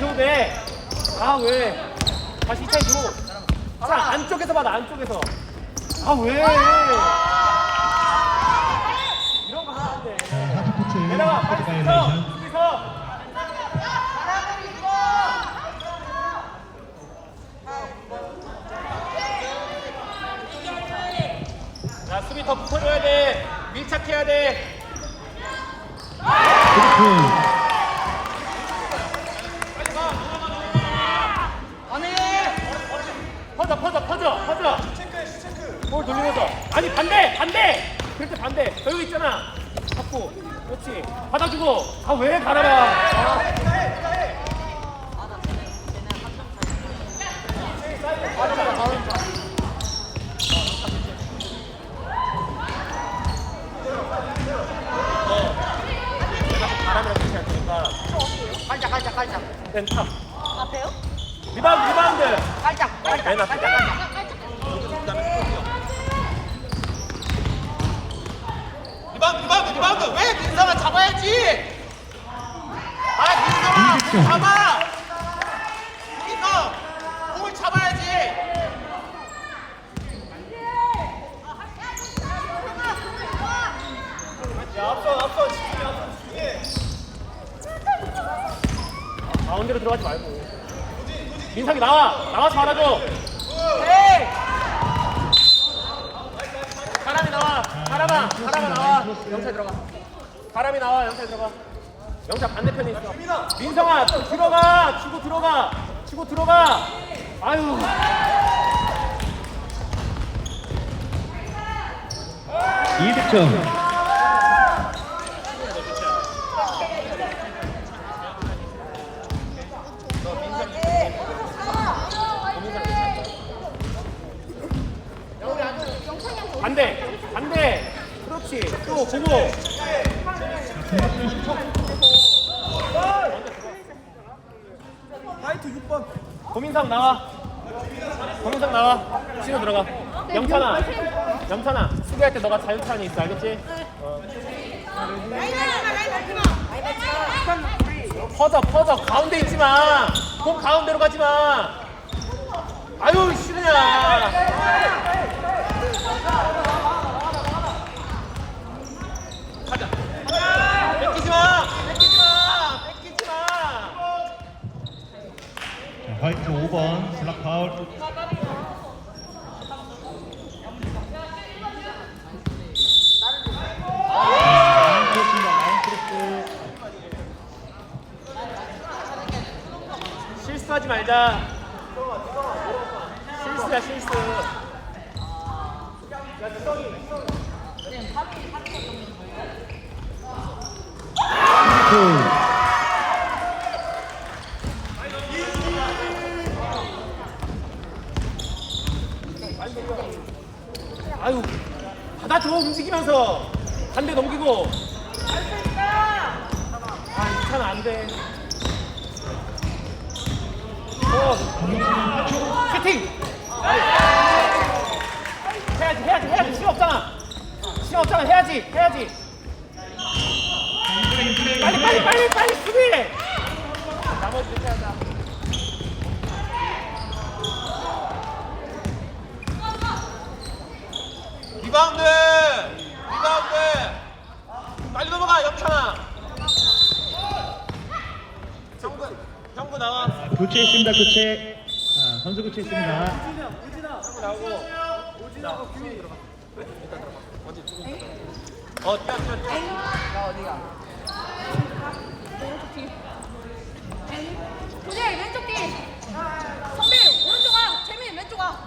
줘도 돼. 아, 왜? 다시 이차이 줘. 자, 안쪽에서 받아, 안쪽에서. 아, 왜? 이런 거 하면 안 돼. 코트 코트 빨리 서, 바이올레이션 수비 서. 자, 수비 더 붙어줘야 돼. 밀착해야 돼. 플 퍼져 퍼져 퍼져 퍼져 볼 돌리면서. 아니 반대 반대. 그렇게 반대. 여기 있잖아. 잡고. 그렇지. 받아주고. 아왜 가라라 아. 바람이랑 같이 할 테니까 깔짝 깔짝 깔짝 왼탑. 앞에요? 리바운드 리바운드. 깔짝 깔짝. 맨 앞에 리바운드 리바운드 리바운드. 왜 민서가 잡아야지? 아 민서가 공 잡아. 민서 공을 잡아야지. 가운데로 들어가지 말고 민석이 나와. 나와서 말아줘 에이! 사람이 나와. 사람아 사람아 나와. 영차 들어가. 사람이 나와. 영차 들어가. 영차 반대편에 있어. 민성아 좀 들어가. 치고 들어가. 치고 들어가. 아유. 이득점 반대 반대. 그렇지. 또 보고 화이트 6번. 고민상 나와. 고민상 나와. 치고 들어가. 영찬아. 영찬아 수비할 때 너가 자유찬이 있어. 알겠지? 어. 퍼져 퍼져. 가운데 있지 마 공 가운데로 가지 마. 아유 싫으냐 가자 뺏기지 마 뺏기지 마 뺏기지 마 화이트 5번 블락 파울 실수하지 말자. 실수야 실수. 트리플 아유 받아줘 움직이면서 반대 넘기고. 아 이찬 안 돼. 어 슈팅. 해야지 해야지 해야지 시간 없잖아. 시간 없잖아 해야지 해야지. 빨리 빨리 빨리 빨리 수비. 나머지 이렇게 하자. 리바운드! 리바운드! 빨리 넘어가 영찬아! 형구 형구 나와. 교체했습니다 교체. 자, 선수 교체했습니다. 어 뛰어 뛰어 뛰어 조재 왼쪽 뒤 선배 오른쪽 와 재민 왼쪽 와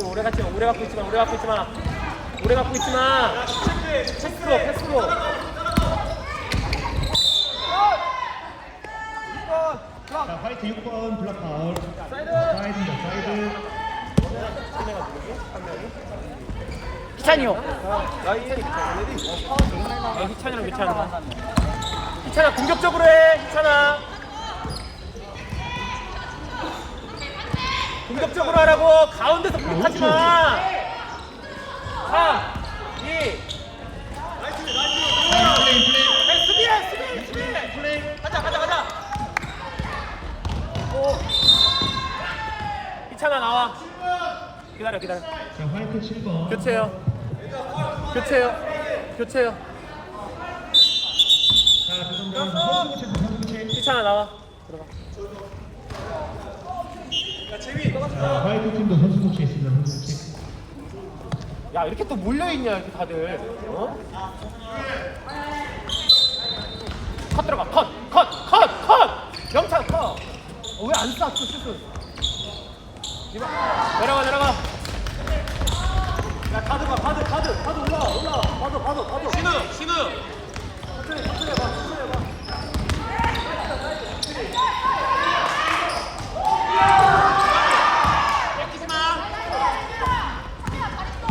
오, 오래 갖지 마, 오래 갖고 있지 마, 오래 갖고 있지 마. 오래 갖고 있지 마. 패스로, 패스로. 자 화이트 6번 블락 파울 사이드입니다 사이드 희찬이요. 어, 희찬이랑 거. 희찬아, 공격적으로 해, 희찬아. 공격적으로 하라고 가운데서 공격하지 마. 3, 2, 네, 수비, 수비, 수비해. 가자, 가자, 가자. 오. 이찬아 나와. 기다려, 기다려. 자, 화이트 7번. 교체요. 교체요. 교체요. 자, 그 정도면 이찬아 나와. 자, 화이트 팀도 선수 교체 있습니다. 선수 교체. 야 이렇게 또 몰려있냐 이렇게 다들 어? 컷 들어가 컷컷컷컷 영찬 컷왜안 쐈어 이봐. 내려가 내려가 야 가드 가 가드 가드 가드 올라와 올라와 가드 가드 가드 신우 신우 천천히 천천히 해봐 천천히 해봐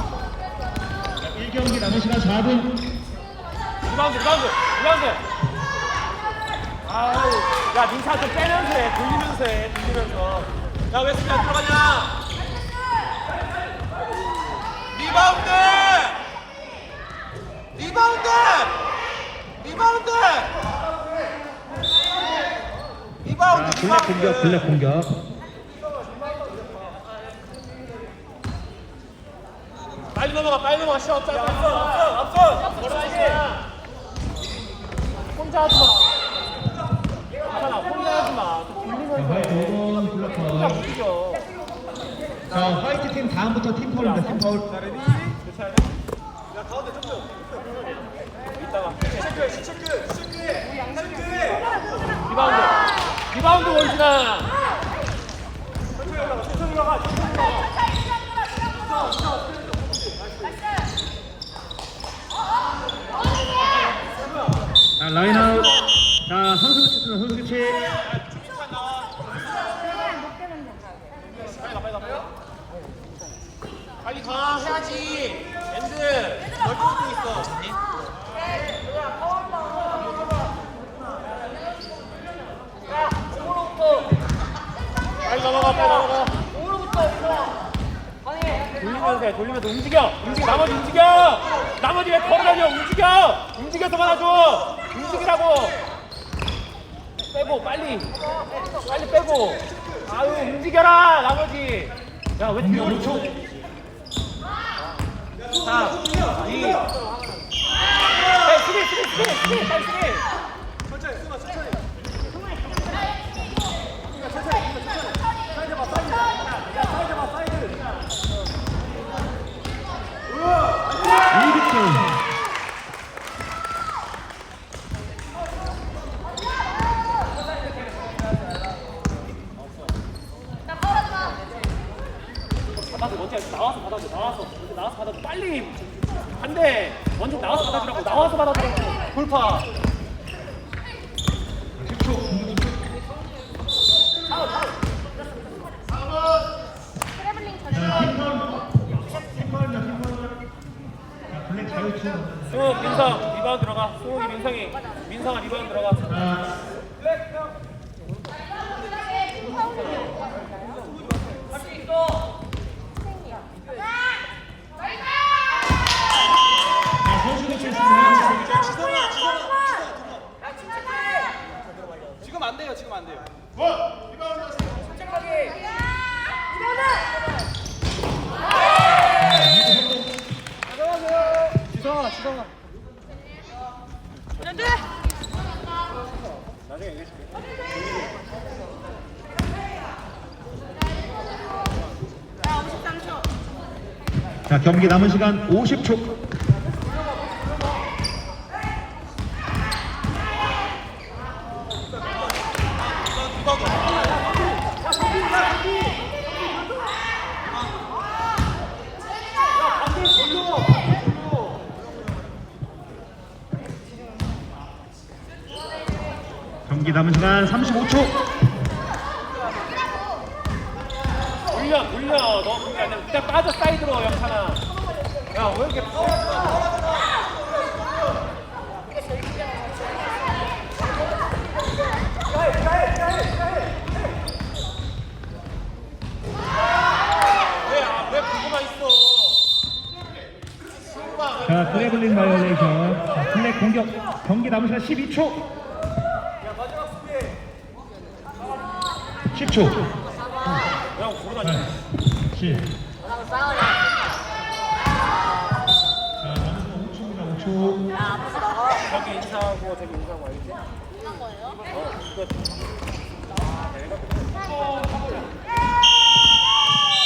자, 1경기 남은 시간 4분. 리바운드 리바운드 리바운드 아유 야 민차 좀 빼면서 해 돌리면서 해 돌리면서. 야 왜 수비 안 들어가냐 리바운드! 리바운드! 리바운드! 리바운드 자, 블랙 공격, 블랙 공격. 빨리 넘어가 빨리 넘어가. 시간 없잖아. 앞선 앞선 앞선. 걸어야지? 혼자 하지 마 하지 마 자, 돌리면서 화이트 해 5번 블락 혼자 파울. 움직여 자, 화이트 팀 다음부터 팀 파울입니다. 팀 파울. 이따가 리바운드 리바운드 원진아 자, 라인아웃. 자, 선수 교체. 선수 교체. 빨리 가 해야지. 엔드 넓게 뛰고 있어. 빨리 넘어가 빨리 넘어가. 돌리면서 해 돌리면서 움직여. 움직여 나머지 움직여. 나머지 왜 걸어다녀? 움직여. 움직여서 받아줘 움직이라고. 빼고 빨리. 빨리 빼고. 아유 움직여라 나머지. 야왜 뒤로 5초 4 2 야, 수비 수비 수비 수비. 수비 받아줘 먼저 나와서 받아줘 나와서 먼저 나와서 받아줘 빨리 안돼 먼저 나와서 받아주라고 나와서 받아주라고 돌파 10초. 트래블링 자, 전에 팀 파울. 팀 파울입니다. 팀 파울. 자, 블랙 자유투. 수욱 민성 리바운드 들어가 수욱이 민성이 민성아 리바운드 들어가 자, 자, 선수 교체 있습니다. 안 돼요. 안 돼요 지성아 지성아 자, 경기 남은 시간 50초. 경기 남은 시간 35초. 돌려 돌려 너 그게 아니라 그냥 빠져 사이드로 영찬아 야왜 이렇게 왜 자, 트래블링 바이올레이션. 자, 블랙 공격. 경기 남은 시간 12초. 10초. 그냥 고르다니 7, 자, 남은 5초입니다. 5초. 저기 인사하고 저기 인사하고 알지? 끝난 거예요? 어 이거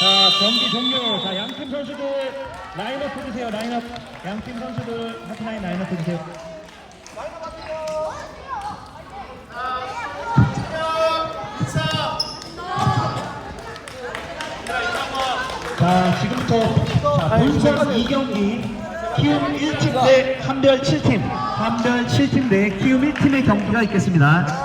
자, 경기 종료. 자, 양팀 선수들 라인업 해주세요. 라인업. 양팀 선수들 하트라인 라인업 해주세요. 자, 지금부터 자, 본선 2경기 키움 1팀 대 한별 7팀, 한별 7팀 대 키움 1팀의 경기가 있겠습니다.